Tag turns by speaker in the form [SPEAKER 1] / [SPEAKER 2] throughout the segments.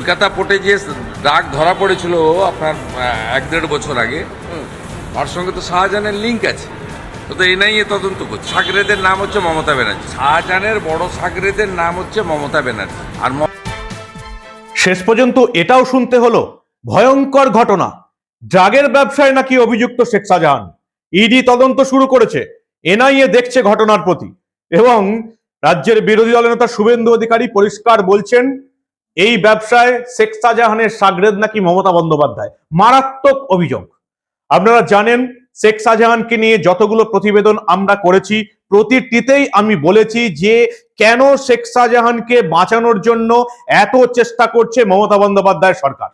[SPEAKER 1] কলকাতা পোর্টে যে ড্রাগ ধরা পড়েছিল আপনার আহ, এক দেড় বছর আগে। তার সঙ্গে তো শাহজাহানের লিঙ্ক আছে। তো তো এনআইএ তদন্ত করছে। সাগরেদের নাম হচ্ছে মমতা ব্যানার্জি। শাহজাহানের বড় সাগরেদের নাম হচ্ছে মমতা ব্যানার্জি। আর
[SPEAKER 2] শেষ পর্যন্ত এটাও শুনতে হলো ভয়ঙ্কর ঘটনা। ড্রাগের ব্যবসায় নাকি অভিযুক্ত শেখ শাহজাহান? ইডি তদন্ত শুরু করেছে। এনআইএ দেখছে ঘটনার প্রতি। এবং রাজ্যের বিরোধী দলের নেতা শুভেন্দু অধিকারী পরিষ্কার বলছেন এই ব্যবসায় শেখ শাহজাহানের সাগরেদ নাকি মমতা বন্দ্যোপাধ্যায়? মারাত্মক অভিযোগ। আপনারা জানেন, শেখ শাহজাহানকে নিয়ে যতগুলো প্রতিবেদন আমরা করেছি, প্রতিটিতেই আমি বলেছি যে কেন শেখ শাহজাহানকে বাঁচানোর জন্য এত চেষ্টা করছে মমতা বন্দ্যোপাধ্যায় সরকার।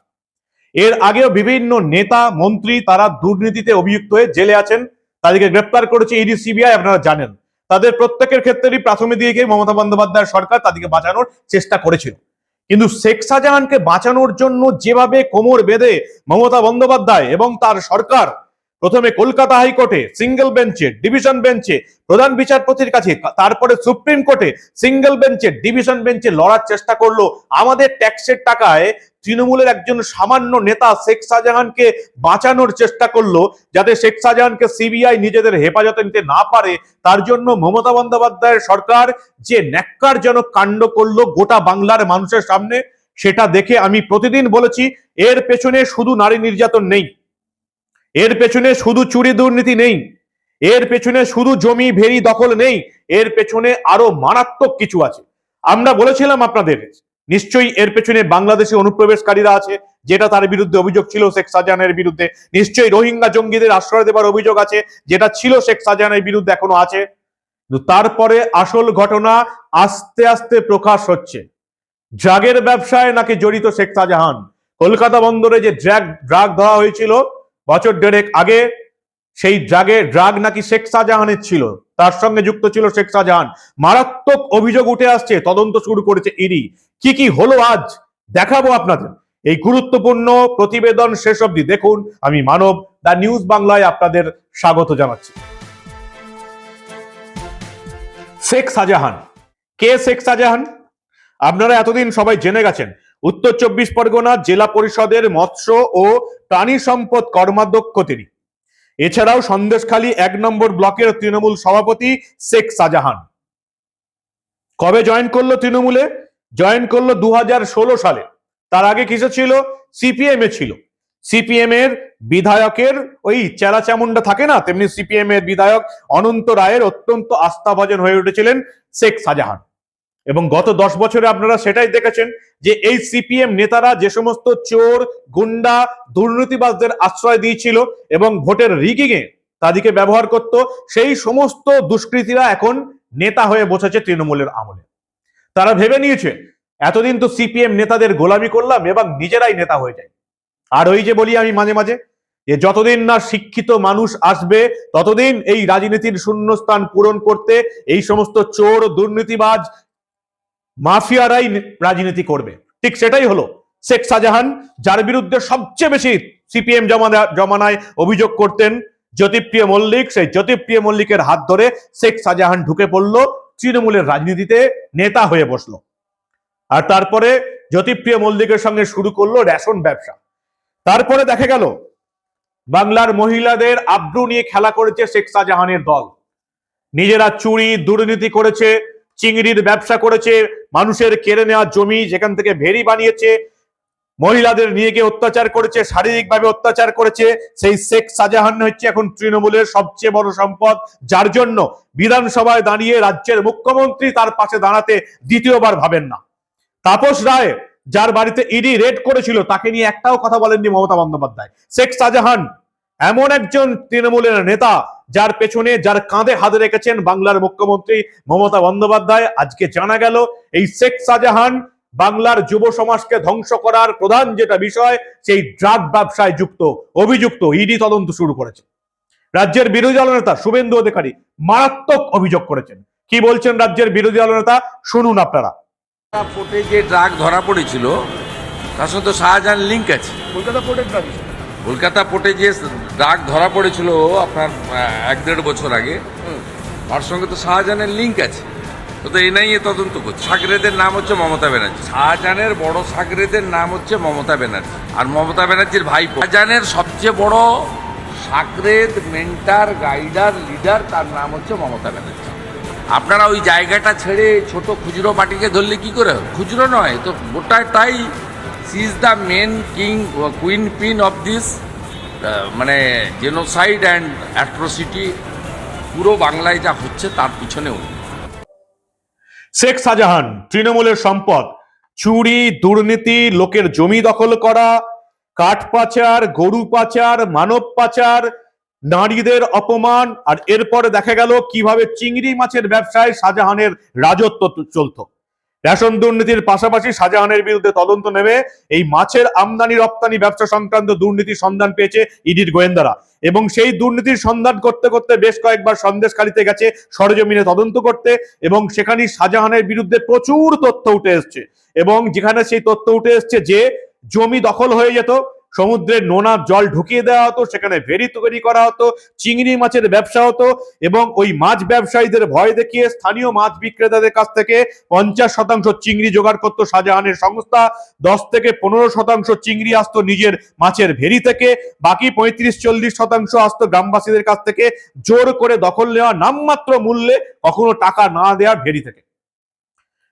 [SPEAKER 2] এর আগেও বিভিন্ন নেতা, মন্ত্রী তারা দুর্নীতিতে অভিযুক্ত হয়ে জেলে আছেন। তাদেরকে গ্রেপ্তার করেছে ইডি, সিবিআই, আপনারা জানেন। তাদের প্রত্যেকের ক্ষেত্রেই প্রাথমিক দিকে মমতা বন্দ্যোপাধ্যায় সরকার তাদেরকে বাঁচানোর চেষ্টা করেছিল। কিন্তু শেখ শাহজাহানকে বাঁচানোর জন্য যেভাবে কোমর বেঁধে মমতা বন্দ্যোপাধ্যায় এবং তার সরকার প্রথমে কলকাতা হাইকোর্টে সিঙ্গেল বেঞ্চে, ডিভিশন বেঞ্চে প্রধান বিচারপতির কাছে, তারপরে সুপ্রিম কোর্টে সিঙ্গেল বেঞ্চে, ডিভিশন বেঞ্চে লড়ার চেষ্টা করল। আমাদের ট্যাক্সের টাকায় তৃণমূলের একজন সামান্য নেতা শেখ শাহজাহানকে বাঁচানোর চেষ্টা করল, যাতে শেখ শাহজাহানকে সিবিআই নিজেদের হেফাজতে নিতে না পারে। তার জন্য মমতা বন্দ্যোপাধ্যায়ের সরকার যে ন্যাক্কারজনক কাণ্ড করল গোটা বাংলার মানুষের সামনে, সেটা দেখে আমি প্রতিদিন বলেছি, এর পেছনে শুধু নারী নির্যাতন নেই। এর পেছনে শুধু চুরি দুর্নীতি নেই, এর পেছনে শুধু জমি ভেরি দখল নেই, এর পেছনে আরও মারাত্মক কিছু আছে। আমরা বলেছিলাম আপনাদের, নিশ্চয়ই এর পেছনে বাংলাদেশি অনুপ্রবেশকারীরা আছে, যেটা তার বিরুদ্ধে অভিযোগ ছিল শেখ শাহজাহানের বিরুদ্ধে। নিশ্চয়ই রোহিঙ্গা জঙ্গিদের আশ্রয় দেবার অভিযোগ আছে, যেটা ছিল শেখ শাহজাহানের বিরুদ্ধে এখনও আছে। তারপরে আসল ঘটনা আস্তে আস্তে প্রকাশ হচ্ছে। ড্রাগের ব্যবসায় নাকি জড়িত শেখ শাহজাহান কলকাতা বন্দরে যে ড্রাগ ড্রাগ ধরা হয়েছিল বছর দেড়েক আগে সেই ড্রাগে ড্রাগ নাকি শেখ শাহজাহানের ছিল, তার সঙ্গে যুক্ত ছিল শেখ শাহজাহান। মারাত্মক অভিযোগ উঠে আসছে, তদন্ত শুরু করেছে ইডি। কি কি হলো আজ? দেখাবো আপনাদের। এই গুরুত্বপূর্ণ প্রতিবেদন শেষ অবধি দেখুন। আমি মানব দা নিউজ বাংলায় আপনাদের স্বাগত জানাচ্ছি। শেখ শাহজাহান। কে শেখ শাহজাহান? আপনারা এতদিন সবাই জেনে গেছেন। উত্তর চব্বিশ পরগনা জেলা পরিষদের মৎস্য ও প্রাণী সম্পদ কর্মাধ্যক্ষ তিনি। এছাড়াও সন্দেশখালী এক নম্বর ব্লকের তৃণমূল সভাপতি শেখ শাহজাহান। কবে জয়েন করল তৃণমূলে? জয়েন করল দু হাজার ষোলো সালে। তার আগে কিসে ছিল? সিপিএম এ ছিল। সিপিএম এর বিধায়কের ওই চেলা চামুন্ডা থাকে না? তেমনি সিপিএম এর বিধায়ক অনন্ত রায়ের অত্যন্ত আস্থাভাজন হয়ে উঠেছিলেন শেখ শাহজাহান। এবং গত দশ বছরে আপনারা সেটাই দেখেছেন যে এই সিপিএম নেতারা যে সমস্ত চোর, গুন্ডা, দুর্নীতিবাজদের আশ্রয় দিয়েছিল এবং ভোটের রিগিং এ তাদেরকে ব্যবহার করত, সেই সমস্ত দুষ্কৃতীরা এখন নেতা হয়ে বসেছে তৃণমূলের আমলে। তারা ভেবে নিয়েছে, এতদিন তো সিপিএম নেতাদের গোলামি করলাম এবং নিজেরাই নেতা হয়ে যায় আর ওই যে বলি আমি মাঝে মাঝে, যে যতদিন না শিক্ষিত মানুষ আসবে, ততদিন এই রাজনীতির শূন্যস্থান পূরণ করতে এই সমস্ত চোর, দুর্নীতিবাজ মাফিয়ারাই রাজনীতি করবে। ঠিক সেটাই হলো। শেখ শাহজাহান, যার বিরুদ্ধে সবচেয়ে বেশি সিপিএম জমানায় অভিযোগ করতেন জ্যোতিপ্রিয় মল্লিক, সেই জ্যোতিপ্রিয় মল্লিকের হাত ধরে শেখ শাহজাহান ঢুকে পড়ল, তৃণমূলের রাজনীতিতে নেতা হয়ে বসল। আর তারপরে জ্যোতিপ্রিয় মল্লিকের সঙ্গে শুরু করল রেশন ব্যবসা। তারপরে দেখা গেল, বাংলার মহিলাদের আব্রু নিয়ে খেলা করেছে শেখ শাহজাহানের দল। নিজেরা চুরি, দুর্নীতি করেছে চিংড়ির ব্যবসা করেছে, মানুষের কেড়ে নেওয়া জমি যেখান থেকে ভেরি বানিয়েছে, মহিলাদের নিয়ে গিয়ে অত্যাচার করেছে, শারীরিকভাবে অত্যাচার করেছে, সেই শেখ শাহজাহান হচ্ছে এখন তৃণমূলের সবচেয়ে বড় সম্পদ। যার জন্য বিধানসভায় দাঁড়িয়ে রাজ্যের মুখ্যমন্ত্রী তার পাশে দাঁড়াতে দ্বিতীয়বার ভাবেন না। তাপস রায়, যার বাড়িতে ইডি রেড করেছিল, তাকে নিয়ে একটাও কথা বলেননি মমতা বন্দ্যোপাধ্যায়। শেখ শাহজাহান এমন একজন তৃণমূলের নেতা যার পেছনে যার কাঁধে হাত রেখেছেন বাংলার মুখ্যমন্ত্রী মমতা বন্দ্যোপাধ্যায়। আজকে জানা গেল এই শেখ শাহজাহান বাংলার যুব সমাজকে ধ্বংস করার প্রধান যেটা বিষয় সেই ড্রাগ ব্যবসায় যুক্ত অভিযুক্ত। ইডি তদন্ত শুরু করেছে। রাজ্যের বিরোধী দল নেতা শুভেন্দু অধিকারী মারাত্মক অভিযোগ করেছেন। কি বলছেন রাজ্যের বিরোধী দল নেতা? শুনুন আপনারা।
[SPEAKER 1] যে ড্রাগ ধরা পড়েছিল তার তো শাহজাহান লিঙ্ক আছে।
[SPEAKER 3] কলকাতা পোর্টের ড্রাগ
[SPEAKER 1] কলকাতা পোর্টে যে দাগ ধরা পড়েছিল আপনার এক দেড় বছর আগে। তার সঙ্গে তো শাহজাহানের লিঙ্ক আছে। তো তো এনআইএ তদন্ত করছে। সাগরেদের নাম হচ্ছে মমতা ব্যানার্জি। শাহজাহানের বড় সাগরেদের নাম হচ্ছে মমতা ব্যানার্জি। আর মমতা ব্যানার্জির ভাই শাহজাহানের সবচেয়ে বড় সাগরেদ মেন্টার গাইডার লিডার তার নাম হচ্ছে মমতা ব্যানার্জি। আপনারা ওই জায়গাটা ছেড়ে ছোট খুচরো পার্টিকে ধরলে কি করে? খুচরো নয় তো গোটাটাই she is the main king queen pin of this মানে জেনোসাইড অ্যান্ড অ্যাট্রোসিটি পুরো বাংলায় যা হচ্ছে তার পিছনে উনি
[SPEAKER 2] শেখ শাহজাহান, তৃণমূলের সম্পদ, চুরি, দুর্নীতি, লোকের জমি দখল করা, কাঠ পাচার, গরু পাচার, মানব পাচার, নারীদের অপমান, আর এরপরে দেখা গেল কীভাবে চিংড়ি মাছের ব্যবসায় শাহজাহানের রাজত্ব চলত। রেশন দুর্নীতির পাশাপাশি শাহজাহানের বিরুদ্ধে তদন্ত নেমে এই মাছের আমদানি রপ্তানি ব্যবসা সংক্রান্ত দুর্নীতির সন্ধান পেয়েছে ইডির গোয়েন্দারা। এবং সেই দুর্নীতির সন্ধান করতে করতে বেশ কয়েকবার সন্দেশখালিতে গেছে সরজমিনে তদন্ত করতে এবং সেখানে শাহজাহানের বিরুদ্ধে প্রচুর তথ্য উঠে এসছে। এবং যেখানে সেই তথ্য উঠে এসছে যে জমি দখল হয়ে যেত সমুদ্রের নোনা জল ঢুকিয়ে দেওয়া হতো, সেখানে ভেরি তৈরি করা হতো, চিংড়ি মাছের ব্যবসা হতো এবং ওই মাছ ব্যবসায়ীদের ভয় দেখিয়ে স্থানীয় মাছ বিক্রেতাদের কাছ থেকে পঞ্চাশ শতাংশ চিংড়ি জোগাড় করতো শাহজাহানের সংস্থা, দশ থেকে পনেরো শতাংশ চিংড়ি আসতো নিজের মাছের ভেরি থেকে, বাকি পঁয়ত্রিশ চল্লিশ শতাংশ আসতো গ্রামবাসীদের কাছ থেকে জোর করে দখল নেওয়া নামমাত্র মূল্যে কখনো টাকা না দেওয়ার ভেরি থেকে।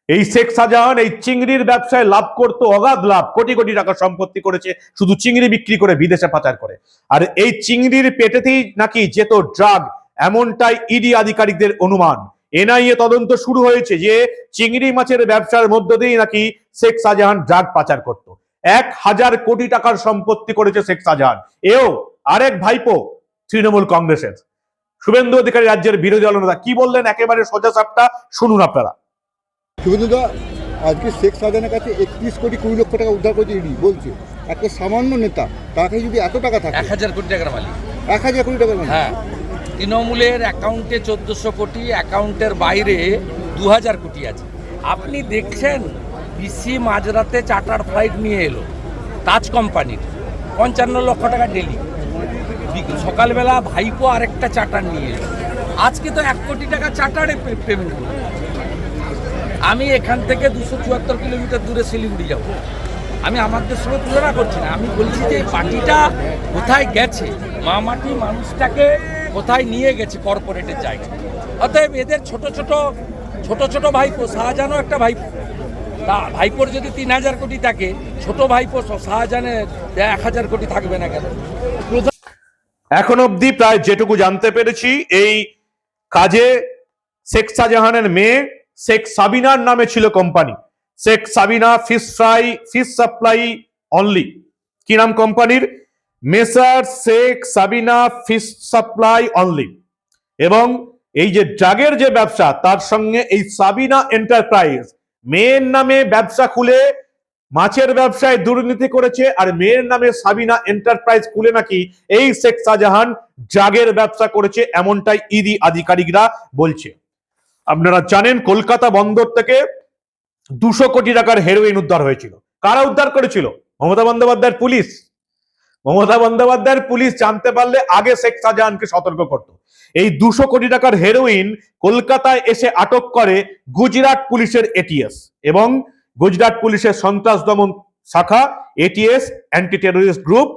[SPEAKER 2] এই শেখ শাহজাহান এই চিংড়ির ব্যবসায় লাভ করতো, অগাধ লাভ, কোটি কোটি টাকা সম্পত্তি করেছে, শুধু চিংড়ি বিক্রি করে বিদেশে পাচার করে। আর এই চিংড়ির পেটেতেই নাকি যেত ড্রাগ, এমনটাই ইডি আধিকারিকদের অনুমান। এনআইএ তদন্ত শুরু হয়েছে যে চিংড়ি মাছের ব্যবসার মধ্য দিয়েই নাকি শেখ শাহজাহান ড্রাগ পাচার করত। এক হাজার কোটি টাকার সম্পত্তি করেছে শেখ শাহজাহান। এও আরেক ভাইপো তৃণমূল কংগ্রেসের। শুভেন্দু অধিকারী রাজ্যের বিরোধী দলনেতা, কি বললেন? একেবারে সোজা সাপটা শুনুন আপনারা।
[SPEAKER 3] শুভেন্দুদা আজকে শেখ শাহজাহানের কাছে একত্রিশ কোটি কুড়ি লক্ষ টাকা উদ্ধার করেছে ইডি বলছে। একটা সামান্য নেতা তাকে যদি এত টাকা থাকে
[SPEAKER 4] এক হাজার কোটি টাকার মালিক।
[SPEAKER 3] এক হাজার কোটি টাকা মানে
[SPEAKER 4] হ্যাঁ তৃণমূলের অ্যাকাউন্টে চোদ্দোশো কোটি অ্যাকাউন্টের বাইরে দু হাজার কোটি আছে। আপনি দেখছেন পিসি মাঝরাতে চার্টার ফ্লাইট নিয়ে এলো তাজ কোম্পানির পঞ্চান্ন লক্ষ টাকা ডেলি। সকালবেলা ভাইপো আরেকটা চার্টার নিয়ে এলো। আজকে তো এক কোটি টাকা চার্টারে পেমেন্ট করল আমি এখান থেকে দুশো চুয়াত্তর কিলোমিটার দূরে শিলিগুড়ি যাব। আমি আমাদের সঙ্গে তুলনা করছি না। আমি বলছি যে পার্টিটা কোথায় গেছে? মা মাটি মানুষটাকে কোথায় নিয়ে গেছে কর্পোরেটের জায়গায়? অতএব এদের ছোট ছোট ছোট ছোট ভাইপো শাহজাহানও একটা ভাইপো। তা ভাইপোর যদি তিন হাজার কোটি থাকে, ছোট ভাইপো শাহজাহানের এক হাজার কোটি থাকবে না কেন?
[SPEAKER 2] এখন অবধি প্রায় যেটুকু জানতে পেরেছি, এই কাজে শেখ শাহজাহানের মেয়ে শেখ সাবিনার নামে ছিল company Sheikh Sabina fish fry fish supply only কি নাম কোম্পানির messrs Sheikh Sabina fish supply only এবং এই যে ড্রাগের যে ব্যবসা, তার সঙ্গে এই সাবিনা এন্টারপ্রাইজ মেয়ের নামে ব্যবসা খুলে মাছের ব্যবসায় দুর্নীতি করেছে, আর মেয়ের নামে সাবিনা এন্টারপ্রাইজ খুলে নাকি এই শেখ শাহজাহান ড্রাগের ব্যবসা করেছে, এমনটাই ইডি আধিকারিকরা বলছে। আপনারা জানেন কলকাতা বন্দর থেকে দুশো কোটি টাকার হেরোইন উদ্ধার হয়েছিল। কারা উদ্ধার করেছিল? মমতা বন্দ্যোপাধ্যায়ের পুলিশ। মমতা বন্দ্যোপাধ্যায়ের পুলিশ জানতে পারলে আগে শেখ শাহজাহানকে সতর্ক করত। এই দুশো কোটি টাকার হেরোইন কলকাতায় এসে আটক করে গুজরাট পুলিশের এটিএস এবং গুজরাট পুলিশের সন্ত্রাস দমন শাখা এটিএস অ্যান্টি টেরোরিস্ট গ্রুপ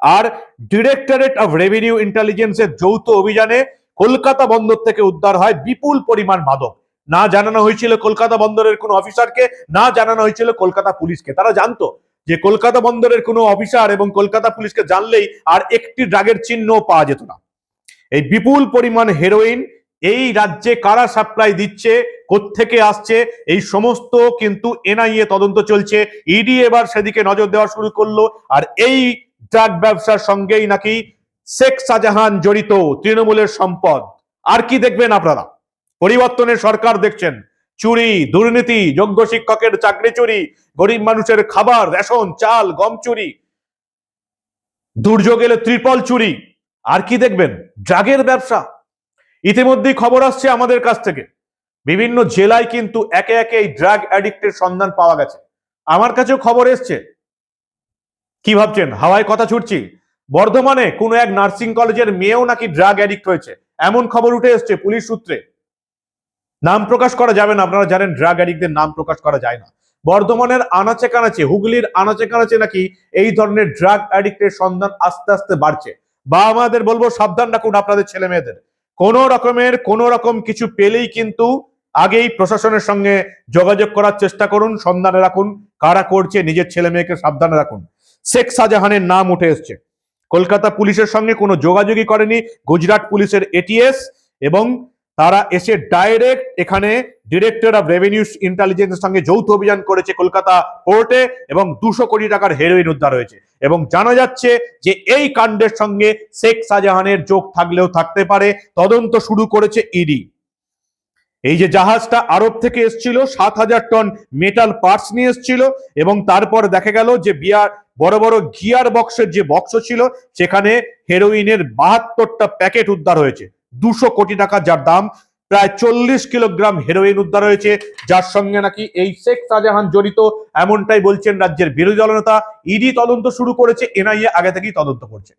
[SPEAKER 2] আর ডিরেক্টরেট অফ রেভিনিউ ইন্টেলিজেন্সের যৌথ অভিযানে কলকাতা বন্দর থেকে উদ্ধার হয় বিপুল পরিমাণ মাদক। না জানানো হয়েছিল কলকাতা বন্দরের কোনো অফিসারকে, না জানানো হয়েছিল কলকাতা পুলিশকে। তারা জানতো যে কলকাতা বন্দরের কোনো অফিসার এবং কলকাতা পুলিশকে জানলেই আর একটি ড্রাগের চিহ্ন পাওয়া যেত না। এই বিপুল পরিমাণ হেরোইন এই রাজ্যে কারা সাপ্লাই দিচ্ছে থেকে আসছে, এই সমস্ত কিন্তু এনআইএ তদন্ত চলছে। ইডি এবার সেদিকে নজর দেওয়া শুরু করল। আর এই ড্রাগ ব্যবসার সঙ্গেই নাকি শেখ শাহজাহান জড়িত তৃণমূলের সম্পদ। আর কি দেখবেন আপনারা? পরিবর্তনের সরকার দেখছেন, চুরি, দুর্নীতি, যোগ্য শিক্ষকের চাকরি চুরি, গরিব মানুষের খাবার, রেশন, চাল, গম চুরি, দুর্যোগ এলে ত্রিপল চুরি। আর কি দেখবেন? ড্রাগের ব্যবসা। ইতিমধ্যেই খবর আসছে আমাদের কাছ থেকে। বিভিন্ন জেলায় কিন্তু একে একে এই ড্রাগ অ্যাডিক্টের সন্ধান পাওয়া গেছে। আমার কাছেও খবর এসছে। কি ভাবছেন? হাওয়ায় কথা ছুটছি। বর্ধমানে কোনো এক নার্সিং কলেজের মেয়েও নাকি ড্রাগ অ্যাডিক্ট হয়েছে? এমন খবর উঠে এসছে পুলিশ সূত্রে। নাম প্রকাশ করা যাবে না, আপনারা জানেন ড্রাগ অ্যাডিক্টদের নাম প্রকাশ করা যায় না। বর্ধমানের আনাচে কানাচে হুগলির আনাচে কানাচে নাকি এই ধরনের ড্রাগ অ্যাডিক্টের সন্ধান আস্তে আস্তে বাড়ছে। বা আমাদের বলব, সাবধান রাখুন আপনাদের ছেলে মেয়েদের। কোনো রকমের, কোনো রকম কিছু পেলেই কিন্তু আগেই প্রশাসনের সঙ্গে যোগাযোগ করার চেষ্টা করুন, সন্ধানে রাখুন। কারা করছে, নিজের ছেলে মেয়েকে সাবধানে রাখুন। শেখ শাহজাহানের নাম উঠে এসছে। কলকাতা পুলিশের সঙ্গে কোনো যোগাযোগই করেনি। গুজরাট পুলিশের এটিএস এবং তারা এসে ডাইরেক্ট এখানে ডিরেক্টর অফ রেভিনিউ ইন্টেলিজেন্সের সঙ্গে যৌথ অভিযান করেছে কলকাতা কোর্টে এবং দুশো কোটি টাকার হেরোইন উদ্ধার হয়েছে। এবং জানা যাচ্ছে যে এই কাণ্ডের সঙ্গে শেখ শাহজাহানের যোগ থাকলেও থাকতে পারে। তদন্ত শুরু করেছে ইডি এই যে জাহাজটা আরব থেকে এসছিল, সাত হাজার টন মেটাল পার্টস নিয়ে এসছিল এবং তারপর দেখা গেল যে বিয়ার বড় বড় গিয়ার বক্সের যে বক্স ছিল, সেখানে হেরোইনের বাহাত্তরটা প্যাকেট উদ্ধার হয়েছে। দুশো কোটি টাকা যার দাম, প্রায় চল্লিশ কিলোগ্রাম হেরোইন উদ্ধার হয়েছে। যার সঙ্গে নাকি এই শেখ শাহজাহান জড়িত, এমনটাই বলছেন রাজ্যের বিরোধী দলনেতা ইডি তদন্ত শুরু করেছে এনআইএ আগে থেকেই তদন্ত করছে।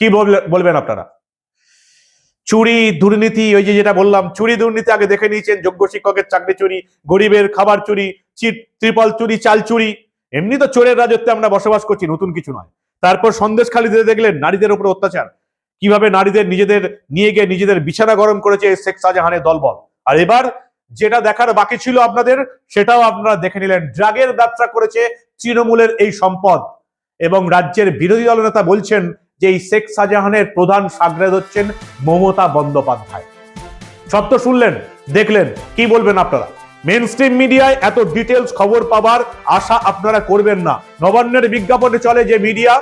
[SPEAKER 2] কি বলবেন আপনারা? চুরি, দুর্নীতি, ওই যে যেটা বললাম, চুরি, দুর্নীতি আগে দেখে নিয়েছেন। যোগ্য শিক্ষকের চাকরি চুরি, গরিবের খাবার চুরি ত্রিপল চুরি, চাল চুরি। এমনি তো চোরের রাজত্বে আমরা বসবাস করছি, নতুন কিছু নয়। তারপর সন্দেশ খালিতে দেখলেন নারীদের উপর অত্যাচার। কীভাবে নারীদের নিজেদের নিয়ে গিয়ে নিজেদের বিছানা গরম করেছে শেখ শাহজাহানের দলবল। আর এবার যেটা দেখার বাকি ছিল আপনাদের, সেটাও আপনারা দেখে নিলেন। ড্রাগের ব্যবসা করেছে তৃণমূলের এই সম্পদ। এবং রাজ্যের বিরোধী দলনেতা বলছেন যে এই শেখ শাহজাহানের প্রধান সাগরেদ হচ্ছেন মমতা বন্দ্যোপাধ্যায়। তো শুনলেন, দেখলেন, কি বলবেন আপনারা? মেন স্ট্রিম মিডিয়ায় এত ডিটেলস খবর পাবার আশা আপনারা করবেন না। নবান্নের বিজ্ঞাপনে চলে যে মিডিয়া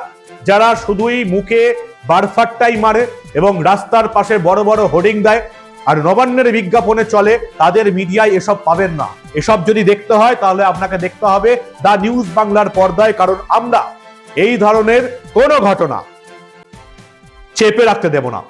[SPEAKER 2] যারা শুধুই মুখে বারফাট্টাই মারে এবং রাস্তার পাশে বড় বড় হোর্ডিং দেয়, আর নবান্নের বিজ্ঞাপনে চলে, তাদের মিডিয়ায় এসব পাবেন না। এসব যদি দেখতে হয়, তাহলে আপনাকে দেখতে হবে দা নিউজ বাংলার পর্দায়, কারণ আমরা এই ধরনের কোনো ঘটনা চেপে রাখতে দেব না।